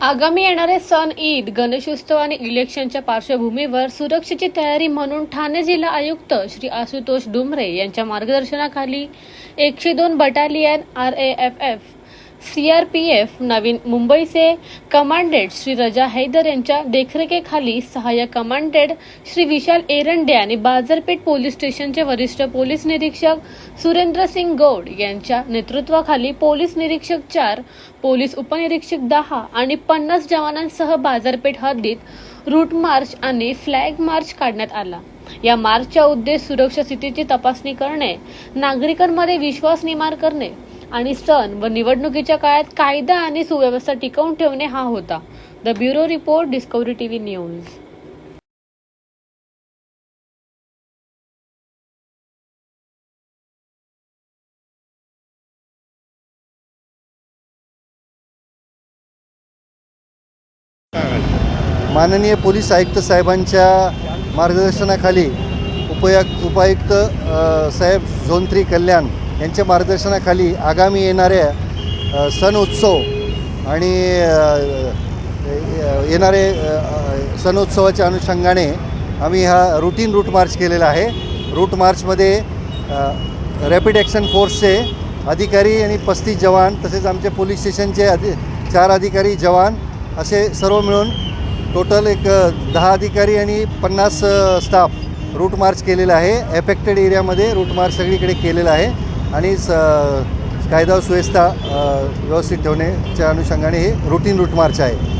आगामी येणारे सण ईद गणेशोत्सव आणि इलेक्शनच्या पार्श्वभूमीवर सुरक्षेची तयारी म्हणून ठाणे जिल्हा आयुक्त श्री आशुतोष डुमरे यांच्या मार्गदर्शनाखाली एकशे दोन battalion R A F F C R P F नवीन मुंबईचे कमांडेंट श्री रजा हैदर यांच्या देखरेखीखाली सहाय्यक कमांडेंट श्री विशाल एरंडे आणि बाजारपेठ पोलीस स्टेशनचे वरिष्ठ पोलीस निरीक्षक सुरेंद्र सिंग गौड यांच्या नेतृत्वाखाली पोलीस निरीक्षक चार पोलीस उपनिरीक्षक दहा आणि पन्नास जवानांसह बाजारपेठ हद्दीत रूट मार्च आणि फ्लॅग मार्च काढण्यात आला. या मार्चचा उद्देश सुरक्षा स्थितीची तपासणी करणे नागरिकांमध्ये विश्वास निर्माण करणे आणि सण व निवडणुकीच्या काळात कायदा आणि सुव्यवस्था टिकवून ठेवणे हा होता. The bureau report Discovery TV news माननीय पोलीस आयुक्त साहेबांच्या मार्गदर्शनाखाली उपयुक्त उपायुक्त साहेब झोन थ्री कल्याण यांच्या मार्गदर्शनाखाली आगामी येणाऱ्या सण उत्सव आणि येणारे सण उत्सवाच्या अनुषंगाने आम्ही हा रुटीन रूट मार्च केलेला आहे. रूट मार्चमध्ये रॅपिड ॲक्शन फोर्सचे अधिकारी आणि पस्तीस जवान तसेच आमच्या पोलीस स्टेशनचे अधि चार अधिकारी जवान असे सर्व मिळून टोटल एक दहा अधिकारी आणि पन्नास स्टाफ रूट मार्च केलेला आहे. एफेक्टेड एरियामध्ये रूट मार्च सगळीकडे केलेला आहे. आणि स कायदा सुव्यवस्था व्यवस्थित ठेवण्याच्या अनुषंगाने हे रुटीन रूट मार्च आहे.